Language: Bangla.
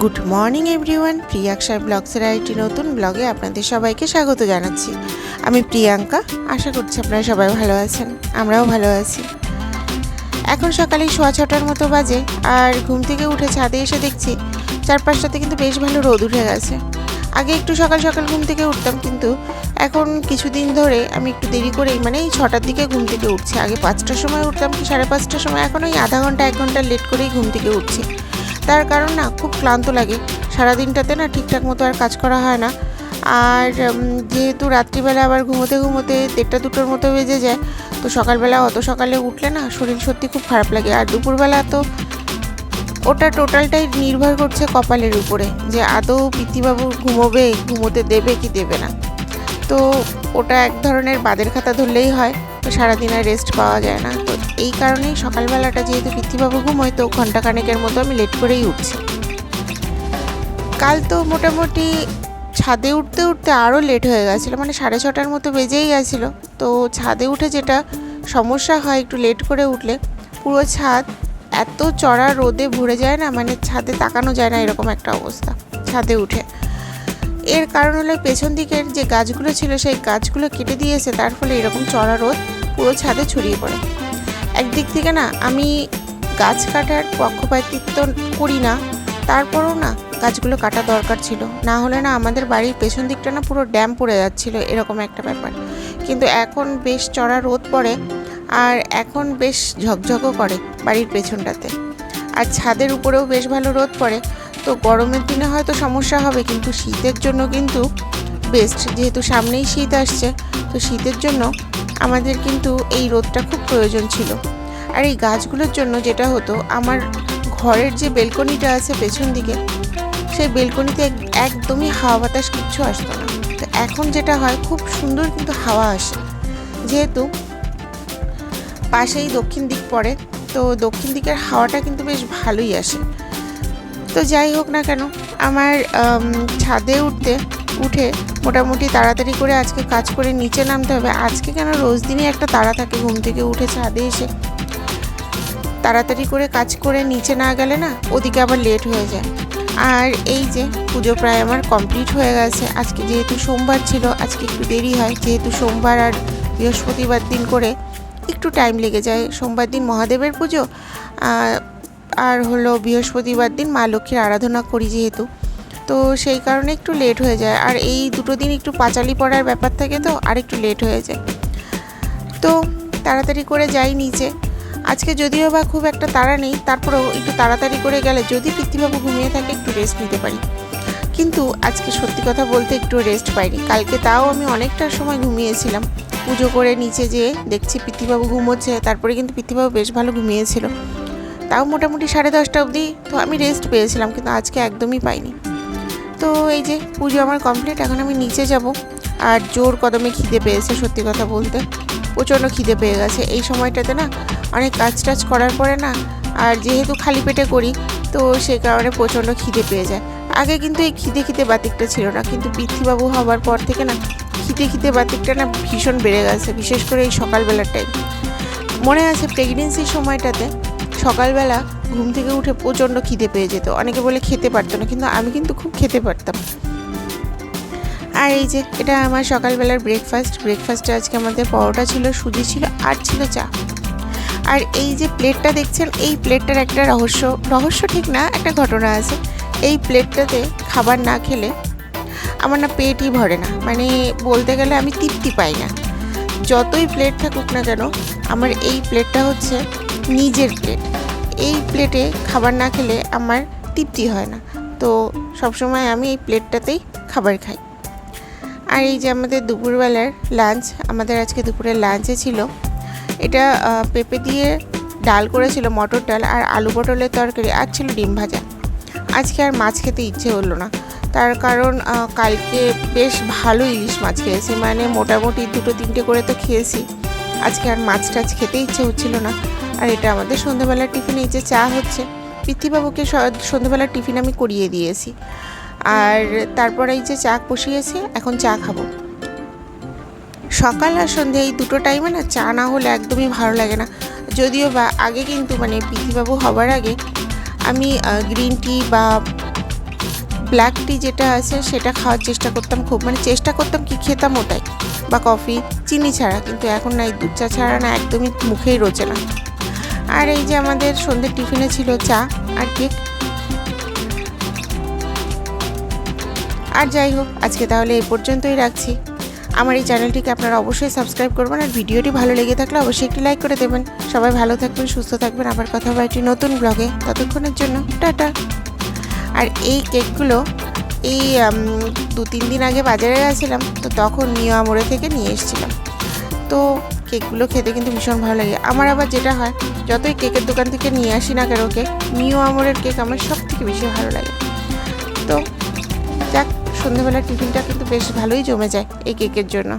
গুড মর্নিং এভরিওয়ান প্রিয়াক্ষার ব্লগসের একটি নতুন ব্লগে আপনাদের সবাইকে স্বাগত জানাচ্ছি। আমি প্রিয়াঙ্কা। আশা করছি আপনারা সবাই ভালো আছেন। আমরাও ভালো আছি। এখন সকালে সোয়া ছটার মতো বাজে আর ঘুম থেকে উঠে ছাদে এসে দেখছি চারপাশটাতে কিন্তু বেশ ভালো রোদ উঠে গেছে। আগে একটু সকাল সকাল ঘুম থেকে উঠতাম কিন্তু এখন কিছুদিন ধরে আমি একটু দেরি করেই মানে এই ছটার দিকে ঘুম থেকে উঠছি। আগে পাঁচটার সময় উঠতাম কি সাড়ে পাঁচটার সময়। এখন ওই আধা ঘণ্টা, এক ঘণ্টা লেট করেই ঘুম থেকে উঠছি। তার কারণ না খুব ক্লান্ত লাগে। সারাদিনটাতে না ঠিকঠাক মতো আর কাজ করা হয় না। আর যেহেতু রাত্রিবেলা আবার ঘুমোতে ঘুমোতে দেড়টা দুটোর মতো বেজে যায়, তো সকালবেলা অত সকালে উঠলে না শরীর সত্যি খুব খারাপ লাগে। আর দুপুরবেলা তো ওটা টোটালটাই নির্ভর করছে কপালের উপরে, যে আদৌ পিতৃবাবু ঘুমোবে, ঘুমোতে দেবে কি দেবে না। তো ওটা এক ধরনের বাদের খাতা ধরলেই হয়। সারাদিন আর রেস্ট পাওয়া যায় না। তো এই কারণেই সকালবেলাটা যেহেতু পিতৃবাবু ঘুমোয়, তো ঘন্টাখানেকের মতো আমি লেট করেই উঠছি। কাল তো মোটামুটি ছাদে উঠতে উঠতে আরও লেট হয়ে গেছিল মানে সাড়ে ছটার মতো বেজেই গেছিল। তো ছাদে উঠে যেটা সমস্যা হয় একটু লেট করে উঠলে, পুরো ছাদ এত চড়া রোদে ভরে যায় না মানে ছাদে তাকানো যায় না এরকম একটা অবস্থা ছাদে উঠে। এর কারণ হলো পেছন দিকের যে গাছগুলো ছিল, সেই গাছগুলো কেটে দিয়েছে, তার ফলে এরকম চড়া রোদ পুরো ছাদে ছড়িয়ে পড়ে। একদিক থেকে না আমি গাছ কাটার পক্ষপাতিত্ব করি না, তারপরও না গাছগুলো কাটা দরকার ছিল। না হলে না আমাদের বাড়ির পেছন দিকটা না পুরো ড্যাম পড়ে যাচ্ছিল, এরকম একটা ব্যাপার। কিন্তু এখন বেশ চড়া রোদ পড়ে আর এখন বেশ ঝকঝকও করে বাড়ির পেছনটাতে। আর ছাদের উপরেও বেশ ভালো রোদ পড়ে, তো গরমের দিনে হয়তো সমস্যা হবে, কিন্তু শীতের জন্য কিন্তু বেস্ট যেহেতু সামনেই শীত আসছে, তো শীতের জন্য আমাদের কিন্তু এই রোদটা খুব প্রয়োজন ছিল। আর এই গাছগুলোর জন্য যেটা হতো, আমার ঘরের যে বেলকনিটা আছে পেছন দিকে, সেই বেলকনিতে একদমই হাওয়া বাতাস কিচ্ছু আসতো না। তো এখন যেটা হয়, খুব সুন্দর কিন্তু হাওয়া আসে। যেহেতু পাশেই দক্ষিণ দিক পড়ে, তো দক্ষিণ দিকের হাওয়াটা কিন্তু বেশ ভালোই আসে। তো যাই হোক না কেন, আমার ছাদে উঠতে উঠে মোটামুটি তাড়াতাড়ি করে আজকে কাজ করে নিচে নামতে হবে। আজকে কেন? রোজ দিনই একটা তাড়া থাকে ঘুম থেকে উঠে ছাদে এসে। তাড়াতাড়ি করে কাজ করে নিচে না গেলে না ওদিকে আবার লেট হয়ে যায়। আর এই যে পুজো প্রায় আমার কমপ্লিট হয়ে গেছে। আজকে যেহেতু সোমবার ছিল, আজকে একটু দেরি হয়। যেহেতু সোমবার আর বৃহস্পতিবার দিন করে একটু টাইম লেগে যায়। সোমবার দিন মহাদেবের পুজো আর- হলো বৃহস্পতিবার দিন মা লক্ষ্মীর আরাধনা করি যেহেতু। তো সেই কারণে একটু লেট হয়ে যায়। আর এই দুটো দিন একটু পাঁচালি পড়ার ব্যাপার থাকে তো, আর একটু লেট হয়ে যায়। তো তাড়াতাড়ি করে যাই নিচে। আজকে যদিও বা খুব একটা তাড়া নেই, তারপরেও একটু তাড়াতাড়ি করে গেলে যদি পিতৃবাবু ঘুমিয়ে থাকে, একটু রেস্ট নিতে পারি। কিন্তু আজকে সত্যি কথা বলতে একটু রেস্ট পাইনি। কালকে তাও আমি অনেকটা সময় ঘুমিয়েছিলাম। পুজো করে নিচে যেয়ে দেখছি পিতৃবাবু ঘুমোচ্ছে, তারপরে কিন্তু পিতৃবাবু বেশ ভালো ঘুমিয়েছিল। তাও মোটামুটি সাড়ে দশটা অবধি তো আমি রেস্ট পেয়েছিলাম, কিন্তু আজকে একদমই পাইনি। তো এই যে পুজো আমার কমপ্লিট এখন আমি নিচে যাব। আর জোর কদমে খিদে পেয়েছে, সত্যি কথা বলতে। প্রচণ্ড খিদে পেয়ে গেছে। এই সময়টাতে না, অনেক কাজ টাজ করার পরে না, আর যেহেতু খালি পেটে করি, তো সে কারণে প্রচণ্ড খিদে পেয়ে যায়। আগে কিন্তু এই খিদে খিদে বাতিকটা ছিল না, কিন্তু পৃথ্বীবাবু হওয়ার পর থেকে না, খিদে খিদে বাতিকটা না ভীষণ বেড়ে গেছে, বিশেষ করে এই সকালবেলার টাইম মনে আছে প্রেগনেন্সির সময়টাতে সকালবেলা ঘুম থেকে উঠে প্রচণ্ড খিদে পেয়ে যেত। অনেকে বলে খেতে পারতো না, কিন্তু আমি কিন্তু খুব খেতে পারতাম। আর এই যে, এটা আমার সকালবেলার ব্রেকফাস্ট ব্রেকফাস্টে আজকে আমাদের পরোটা ছিল, সুজি ছিল আর ছিল চা। আর এই যে প্লেটটা দেখছেন, এই প্লেটটার একটা রহস্য রহস্য ঠিক না, একটা ঘটনা আছে। এই প্লেটটাতে খাবার না খেলে আমার না পেটই ভরে না। মানে বলতে গেলে আমি তৃপ্তি পাই না। যতই প্লেট থাকুক না কেন, আমার এই প্লেটটা হচ্ছে নিজের প্লেট এই প্লেটে খাবার না খেলে আমার তৃপ্তি হয় না। তো সবসময় আমি এই প্লেটটাতেই খাবার খাই। আর এই যে আমাদের দুপুরবেলার লাঞ্চ আমাদের আজকে দুপুরের লাঞ্চে ছিল। এটা পেঁপে দিয়ে ডাল করেছিল মটর ডাল আর আলু পটলের তরকারি আর ছিল ডিম ভাজা। আজকে আর মাছ খেতে ইচ্ছে হলো না। তার কারণ কালকে বেশ ভালো ইলিশ মাছ খেয়েছি। মানে মোটামুটি দুটো তিনটে করে তো খেয়েছি। আজকে আর মাছ টাছ খেতে ইচ্ছে হচ্ছিল না। আর এটা আমাদের সন্ধ্যাবেলার টিফিনে এই যে চা হচ্ছে পৃথ্বীবাবুকে সন্ধ্যাবেলার টিফিন আমি করিয়ে দিয়েছি। আর তারপর এই যে চা বসিয়েছি, এখন চা খাব। সকাল আর সন্ধে এই দুটো টাইমে না চা না হলে একদমই ভালো লাগে না। যদিও বা আগে কিন্তু মানে পৃথিবাবু হবার আগে আমি গ্রিন টি বা ব্ল্যাক টি যেটা আছে সেটা খাওয়ার চেষ্টা করতাম খুব। মানে চেষ্টা করতাম কি খেতাম ওটাই। বা কফি, চিনি ছাড়া। কিন্তু এখন না, এই দুধ চা ছাড়া না একদমই মুখেই রোচে না। আর এই যে আমাদের সন্ধ্যের টিফিনে ছিল চা আর কেক। আর যাই হোক, আজকে তাহলে এই পর্যন্তই রাখছি। আমার এই চ্যানেলটিকে আপনারা অবশ্যই সাবস্ক্রাইব করবেন আর ভিডিওটি ভালো লেগে থাকলে অবশ্যই একটি লাইক করে দেবেন। সবাই ভালো থাকবেন, সুস্থ থাকবেন। আবার কথা হবে একটি নতুন ব্লগে। ততক্ষণের জন্য, টাটা। আর এই কেকগুলো এই দু, তিন দিন আগে বাজারে গেছিলাম, তো তখন নিয়া মোড়ে থেকে নিয়ে এসেছিলাম। তো কেকগুলো খেতে কিন্তু ভীষণ ভালো লাগে। আমার আবার যেটা হয়, যতই কেকের দোকান থেকে নিয়ে আসি না কেন, কেক, নিউ আমরের কেক আমার সব থেকে বেশি ভালো লাগে। তো যাক, সন্ধ্যেবেলার টিফিনটা কিন্তু বেশ ভালোই জমে যায় এই কেকের জন্য।